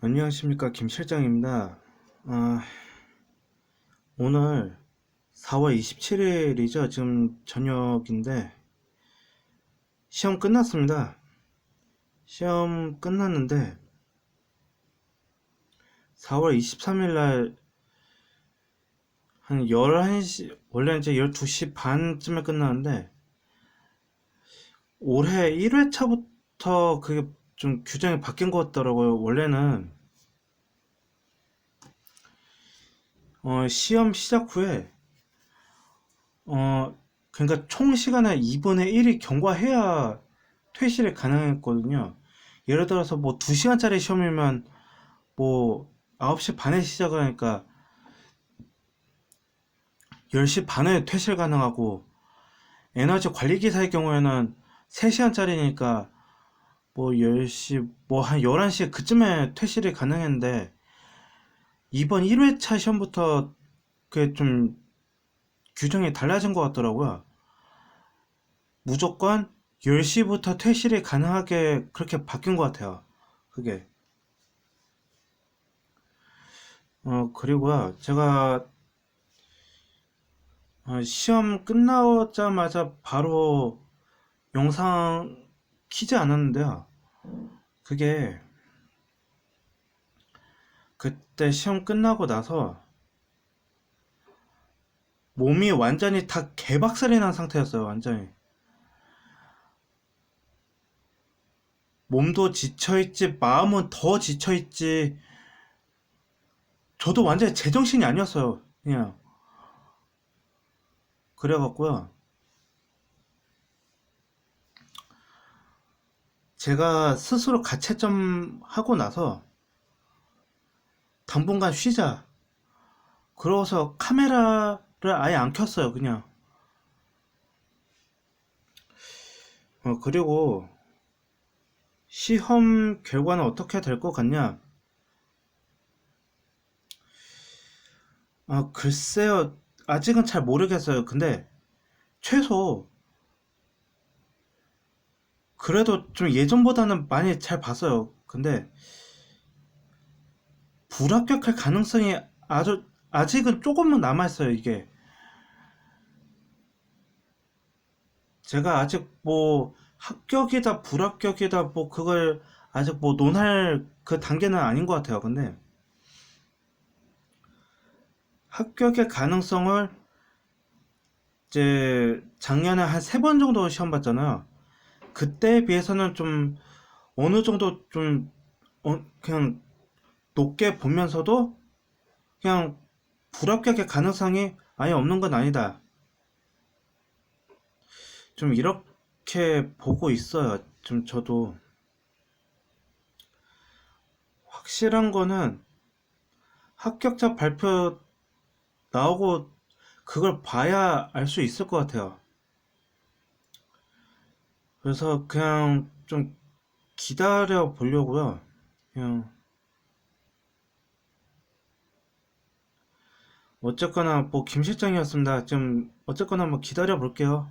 안녕하십니까 김 실장입니다. 아, 오늘 4월 27일이죠. 지금 저녁인데 시험 끝났습니다. 시험 끝났는데 4월 23일 날 한 11시 원래 이제 12시 반쯤에 끝나는데 올해 1회차부터 그게 좀 규정이 바뀐 것 같더라고요. 원래는 어, 시험 시작 후에 어, 그러니까 총 시간의 2분의 1이 경과해야 퇴실이 가능했거든요. 예를 들어서 뭐 2시간짜리 시험이면 뭐 9시 반에 시작을 하니까 10시 반에 퇴실 가능하고 에너지 관리 기사의 경우에는 3시간짜리니까 뭐 10시 뭐 한 11시 그쯤에 퇴실이 가능했는데 이번 1회차 시험부터 그게 좀 규정이 달라진 것 같더라고요. 무조건 10시부터 퇴실이 가능하게 그렇게 바뀐 것 같아요. 그게. 어, 그리고요. 제가 어, 시험 끝나자마자 바로 영상 키지 않았는데요. 그게 그때 시험 끝나고 나서 몸이 완전히 다 개박살이 난 상태였어요, 완전히. 몸도 지쳐있지, 마음은 더 지쳐있지. 저도 완전히 제정신이 아니었어요, 그냥. 그래갖고요. 제가 스스로 가채점 하고 나서 당분간 쉬자. 그러고서 카메라를 아예 안 켰어요, 그냥. 어, 그리고 시험 결과는 어떻게 될 것 같냐? 아, 글쎄요. 아직은 잘 모르겠어요. 근데 최소 그래도 좀 예전보다는 많이 잘 봤어요. 근데 불합격할 가능성이 아주 아직은 조금은 남아있어요, 이게. 제가 아직 뭐 합격이다, 불합격이다, 뭐 그걸 아직 뭐 논할 그 단계는 아닌 것 같아요. 근데 합격의 가능성을 이제 작년에 한 세 번 정도 시험 봤잖아요. 그때에 비해서는 좀 어느 정도 좀 어, 그냥 높게 보면서도 그냥 불합격의 가능성이 아예 없는 건 아니다. 좀 이렇게 보고 있어요. 좀 저도 확실한 거는 합격자 발표 나오고 그걸 봐야 알 수 있을 것 같아요. 그래서 그냥 좀 기다려 보려고요. 그냥 어쨌거나 뭐 김 실장이었습니다. 좀 어쨌거나 뭐 기다려 볼게요.